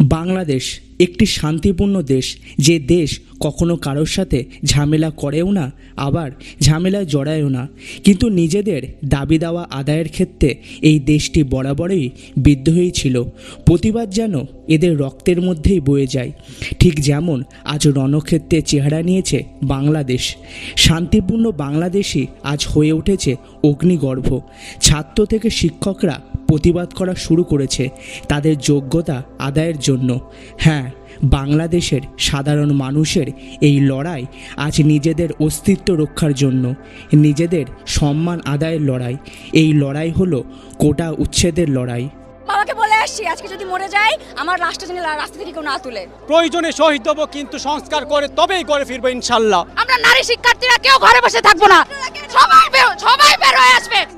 বাংলাদেশ একটি শান্তিপূর্ণ দেশ, যে দেশ কখনো কারোর সাথে ঝামেলা করেও না, আবার ঝামেলায় জড়ায়ও না। কিন্তু নিজেদের দাবি দাওয়া আদায়ের ক্ষেত্রে এই দেশটি বরাবরই বিদ্রোহী ছিল। প্রতিবাদ যেন এদের রক্তের মধ্যেই বয়ে যায়। ঠিক যেমন আজ রণক্ষেত্রে চেহারা নিয়েছে বাংলাদেশ। শান্তিপূর্ণ বাংলাদেশই আজ হয়ে উঠেছে অগ্নিগর্ভ। ছাত্র থেকে শিক্ষকরা প্রতিবাদ করা শুরু করেছে তাদের যোগ্যতা আদায়ের জন্য। হ্যাঁ বাংলাদেশের সাধারণ মানুষের এই লড়াই আজ নিজেদের অস্তিত্ব রক্ষার জন্য নিজেদের সম্মান আদায়ের লড়াই। এই লড়াই হলো কোটা উচ্ছেদের লড়াই। বাবাকে বলে আসছি আজকে যদি মরে যাই আমার রাষ্ট্র যেন রাস্তা থেকে কেউ না তুলে। প্রয়োজনে শহীদ হব কিন্তু সংস্কার করে তবেই করে ফিরবো ইনশাল্লাহ। আমরা নারী শিক্ষার্থীরা কেউ ঘরে বসে থাকব না। সবাই বের- সবাই বের হয়ে আসবে।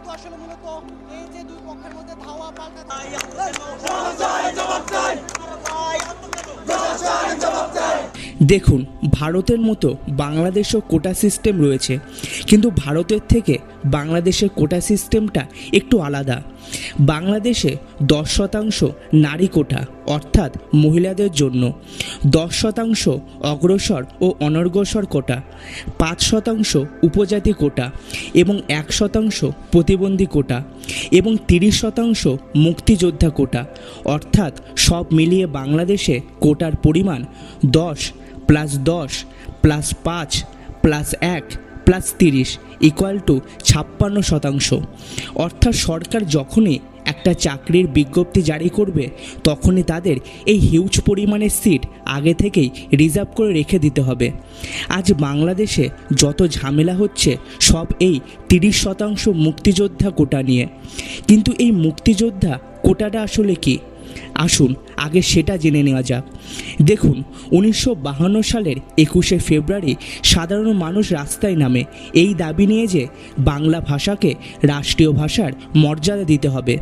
দেখুন, ভারতের মতো বাংলাদেশও কোটা সিস্টেম রয়েছে। কিন্তু ভারতের থেকে বাংলাদেশের কোটা সিস্টেমটা একটু আলাদা। বাংলাদেশে দশ শতাংশ নারী কোটা অর্থাৎ মহিলাদের জন্য দশ শতাংশ অগ্রসর ও অনগ্রসর কোটা পাঁচ শতাংশ উপজাতি কোটা এবং এক শতাংশ প্রতিবন্ধী কোটা এবং তিরিশ শতাংশ মুক্তিযোদ্ধা কোটা অর্থাৎ সব মিলিয়ে বাংলাদেশে কোটার পরিমাণ দশ প্লাস দশ প্লাস পাঁচ প্লাস এক প্লাস তিরিশ ইকুয়াল টু ছাপ্পান্ন শতাংশ। অর্থাৎ সরকার যখনই একটা চাকরির বিজ্ঞপ্তি জারি করবে, তখনই তাদের এই হিউজ পরিমাণের সিট আগে থেকেই রিজার্ভ করে রেখে দিতে হবে। আজ বাংলাদেশে যত ঝামেলা হচ্ছে, সব এই তিরিশ শতাংশ মুক্তিযোদ্ধা কোটা নিয়ে। কিন্তু এই মুক্তিযোদ্ধা কোটাটা আসলে কি? আসুন, আগে সেটা জেনে নেওয়া যাক। দেখুন, উনিশশো সালের একুশে ফেব্রুয়ারি সাধারণ মানুষ রাস্তায় নামে। এই দাবি নিয়ে যে বাংলা ভাষাকে রাষ্ট্রীয় ভাষার মর্যাদা দিতে হবে,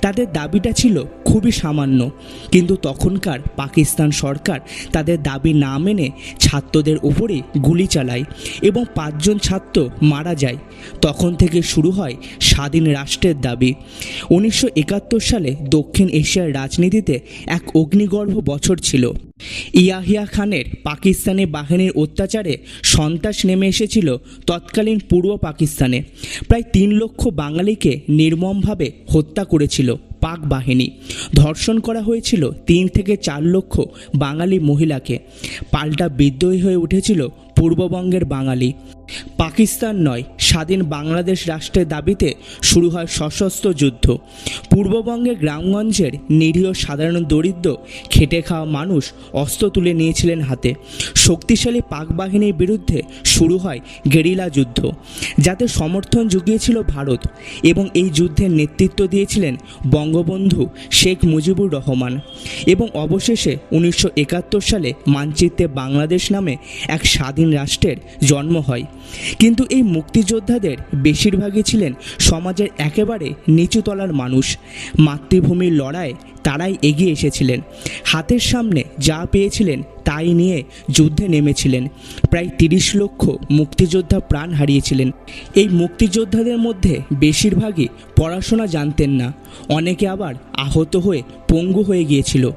তাদের দাবিটা ছিল খুবই সামান্য। কিন্তু তখনকার পাকিস্তান সরকার তাদের দাবি না মেনে ছাত্রদের উপরে গুলি চালায় এবং পাঁচজন ছাত্র মারা যায়। তখন থেকে শুরু হয় স্বাধীন রাষ্ট্রের দাবি। উনিশশো একাত্তর সালে দক্ষিণ এশিয়ার রাজনীতিতে এক অগ্নিগর্ভ বছর ছিল। ইয়াহিয়া খানের পাকিস্তানি বাহিনীর অত্যাচারে সন্ত্রাস নেমে এসেছিল তৎকালীন পূর্ব পাকিস্তানে। প্রায় তিন লক্ষ বাঙালিকে নির্মমভাবে হত্যা করেছিল পাক বাহিনী। ধর্ষণ করা হয়েছিল তিন থেকে চার লক্ষ বাঙালি মহিলাকে। পাল্টা বিদ্রোহী হয়ে উঠেছিল পূর্ববঙ্গের বাঙালি। পাকিস্তান নয়, স্বাধীন বাংলাদেশ রাষ্ট্রের দাবিতে শুরু হয় সশস্ত্র যুদ্ধ। পূর্ববঙ্গে গ্রামগঞ্জের নিরীহ সাধারণ দরিদ্র, খেটে খাওয়া মানুষ অস্ত্র তুলে নিয়েছিলেন হাতে। শক্তিশালী পাক বাহিনীর বিরুদ্ধে শুরু হয় গেরিলা যুদ্ধ, যাতে সমর্থন জুগিয়েছিল ভারত এবং এই যুদ্ধের নেতৃত্ব দিয়েছিলেন বঙ্গবন্ধু শেখ মুজিবুর রহমান। এবং অবশেষে উনিশশো একাত্তর সালে মানচিত্রে বাংলাদেশ নামে এক স্বাধীন রাষ্ট্রের জন্ম হয়। কিন্তু এই মুক্তিযোদ্ধাদের বেশিরভাগই ছিলেন সমাজের একেবারে নিচুতলার মানুষ। মাতৃভূমির লড়াই তারাই এগিয়ে এসেছিলেন। হাতের সামনে যা পেয়েছিলেন তাই নিয়ে যুদ্ধে নেমেছিলেন। প্রায় তিরিশ লক্ষ মুক্তিযোদ্ধা প্রাণ হারিয়েছিলেন। এই মুক্তিযোদ্ধাদের মধ্যে বেশিরভাগই পড়াশোনা জানতেন না। অনেকে আবার আহত হয়ে পঙ্গু হয়ে গিয়েছিল।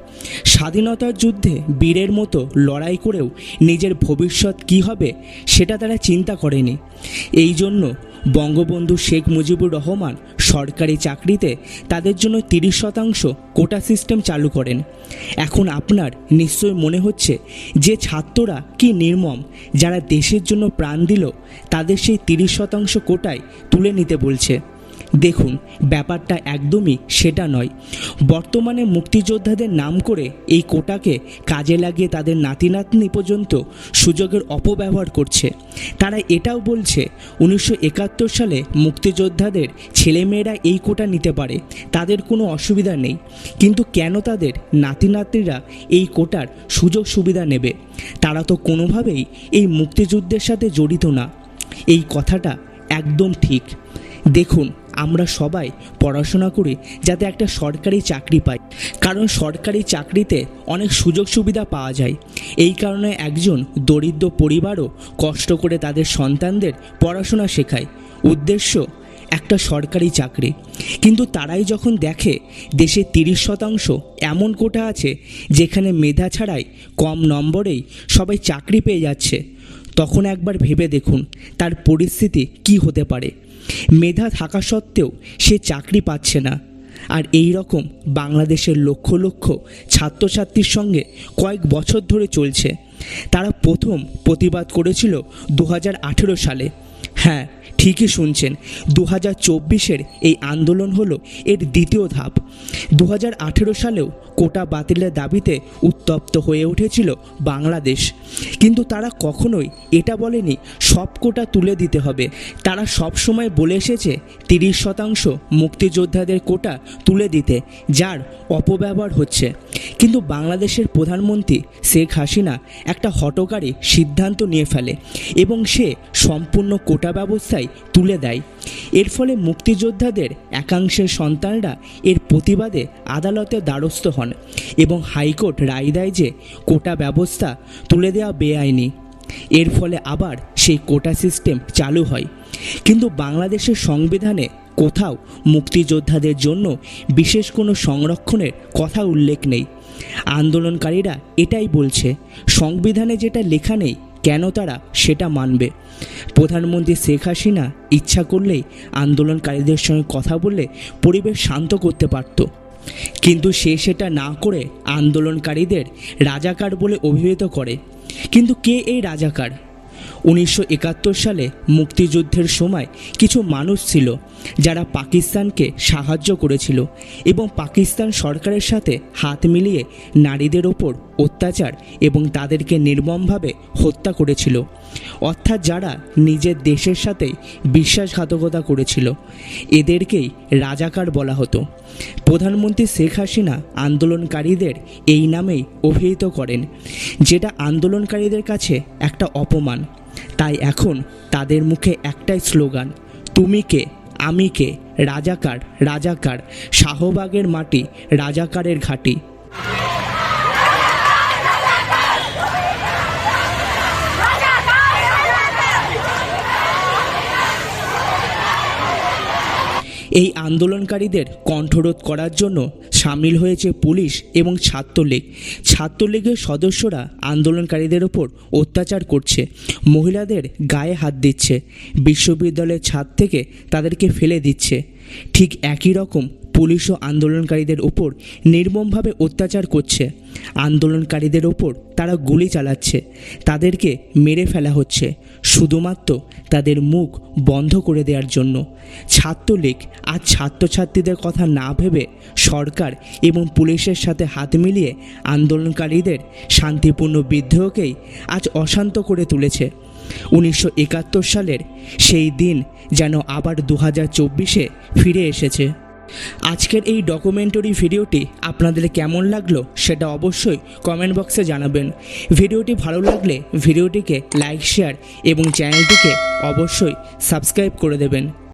স্বাধীনতার যুদ্ধে বীরের মতো লড়াই করেও নিজের ভবিষ্যৎ কী হবে সেটা তারা চিন্তা করেনি। এই জন্য বঙ্গবন্ধু শেখ মুজিবুর রহমান সরকারি চাকরিতে তাদের জন্য তিরিশ শতাংশ কোটা সিস্টেম চালু করেন। এখন আপনার নিশ্চয় মনে হচ্ছে যে ছাত্ররা কি নির্মম, যারা দেশের জন্য প্রাণ দিল, তাদের সেই তিরিশ শতাংশ কোটায় তুলে নিতে বলছে। দেখুন, ব্যাপারটা একদমই সেটা নয়। বর্তমানে মুক্তিযোদ্ধাদের নাম করে এই কোটাকে কাজে লাগিয়ে তাদের নাতি নাতনি পর্যন্ত সুযোগের অপব্যবহার করছে। তারা এটাও বলছে, উনিশশো একাত্তর সালে মুক্তিযোদ্ধাদের ছেলেমেয়েরা এই কোটা নিতে পারে, তাদের কোনো অসুবিধা নেই। কিন্তু কেন তাদের নাতি নাতনিরা এই কোটার সুযোগ সুবিধা নেবে? তারা তো কোনোভাবেই এই মুক্তিযুদ্ধের সাথে জড়িত না। এই কথাটা একদম ঠিক। দেখুন আমরা সবাই পড়াশোনা করি যাতে একটা সরকারি চাকরি পাই। কারণ সরকারি চাকরিতে অনেক সুযোগ সুবিধা পাওয়া যায়। এই কারণে একজন দরিদ্র পরিবারও কষ্ট করে তাদের সন্তানদের পড়াশোনা শেখায়। উদ্দেশ্য, একটা সরকারি চাকরি। কিন্তু তারাই যখন দেখে দেশে তিরিশ শতাংশ এমন কোটা আছে যেখানে মেধা ছাড়াই কম নম্বরেই সবাই চাকরি পেয়ে যাচ্ছে, তখন একবার ভেবে দেখুন তার পরিস্থিতি কি হতে পারে। মেধা থাকা সত্ত্বেও সে চাকরি পাচ্ছে না। আর এই রকম বাংলাদেশের লক্ষ লক্ষ ছাত্রছাত্রীর সঙ্গে কয়েক বছর ধরে চলছে। তারা প্রথম প্রতিবাদ করেছিল দু হাজার আঠেরো সালে। হ্যাঁ ঠিকই শুনছেন। দু হাজার চব্বিশের এই আন্দোলন হলো এর দ্বিতীয় ধাপ। দু হাজার আঠেরো সালেও কোটা বাতিলের দাবিতে উত্তপ্ত হয়ে উঠেছিল বাংলাদেশ। কিন্তু তারা কখনোই এটা বলেনি, সব কোটা তুলে দিতে হবে। তারা সব সময় বলে এসেছে, তিরিশ শতাংশ মুক্তিযোদ্ধাদের কোটা তুলে দিতে, যার অপব্যবহার হচ্ছে। কিন্তু বাংলাদেশের প্রধানমন্ত্রী শেখ হাসিনা একটা হটকারী সিদ্ধান্ত নিয়ে ফেলে, এবং সে সম্পূর্ণ কোটা ব্যবস্থায় তুলে দেয়। এর ফলে মুক্তিযোদ্ধাদের একাংশের সন্তানরা এর প্রতিবাদে আদালতে দ্বারস্থ হন এবং হাইকোর্ট রায় দেয় যে কোটা ব্যবস্থা তুলে দেওয়া বেআইনি। এর ফলে আবার সেই কোটা সিস্টেম চালু হয়। কিন্তু বাংলাদেশের সংবিধানে কোথাও মুক্তিযোদ্ধাদের জন্য বিশেষ কোনো সংরক্ষণের কথা উল্লেখ নেই। আন্দোলনকারীরা এটাই বলছে, সংবিধানে যেটা লেখা নেই কেন তারা সেটা মানবে? প্রধানমন্ত্রী শেখ হাসিনা ইচ্ছা করলেই আন্দোলনকারীদের সঙ্গে কথা বলে পরিবেশ শান্ত করতে পারত। কিন্তু সে সেটা না করে আন্দোলনকারীদের রাজাকার বলে অভিহিত করে। কিন্তু কে এই রাজাকার? উনিশশো একাত্তর সালে মুক্তিযুদ্ধের সময় কিছু মানুষ ছিল যারা পাকিস্তানকে সাহায্য করেছিল এবং পাকিস্তান সরকারের সাথে হাত মিলিয়ে নারীদের ওপর অত্যাচার এবং তাদেরকে নির্মমভাবে হত্যা করেছিল। অর্থাৎ যারা নিজের দেশের সাথেই বিশ্বাসঘাতকতা করেছিল, এদেরকেই রাজাকার বলা হতো। প্রধানমন্ত্রী শেখ হাসিনা আন্দোলনকারীদের এই নামেই অভিহিত করেন, যেটা আন্দোলনকারীদের কাছে একটা অপমান। তাই এখন তাদের মুখে একটাই স্লোগান, তুমি কে, আমি কে, রাজাকার রাজাকার, শাহবাগের মাটি, রাজাকারের ঘাঁটি। এই আন্দোলনকারীদের কণ্ঠরোধ করার জন্য সামিল হয়েছে পুলিশ এবং ছাত্রলীগ। ছাত্রলীগের সদস্যরা আন্দোলনকারীদের ওপর অত্যাচার করছে, মহিলাদের গায়ে হাত দিচ্ছে, বিশ্ববিদ্যালয়ের ছাদ থেকে তাদেরকে ফেলে দিচ্ছে। ঠিক একই রকম পুলিশও আন্দোলনকারীদের ওপর নির্মমভাবে অত্যাচার করছে। আন্দোলনকারীদের ওপর তারা গুলি চালাচ্ছে। তাদেরকে মেরে ফেলা হচ্ছে। শুধুমাত্র তাদের মুখ বন্ধ করে দেওয়ার জন্য। ছাত্রলীগ আর ছাত্রছাত্রীদের কথা না ভেবে সরকার এবং পুলিশের সাথে হাত মিলিয়ে আন্দোলনকারীদের শান্তিপূর্ণ বিদ্রোহকেই আজ অশান্ত করে তুলেছে। উনিশশো একাত্তর সালের সেই দিন যেন আবার দু হাজার ফিরে এসেছে। আজকের এই ডকুমেন্টারি ভিডিওটি আপনাদের কেমন লাগল সেটা অবশ্যই কমেন্ট বক্সে জানাবেন। ভিডিওটি ভালো লাগলে ভিডিওটিকে লাইক শেয়ার এবং চ্যানেলটিকে অবশ্যই সাবস্ক্রাইব করে দেবেন।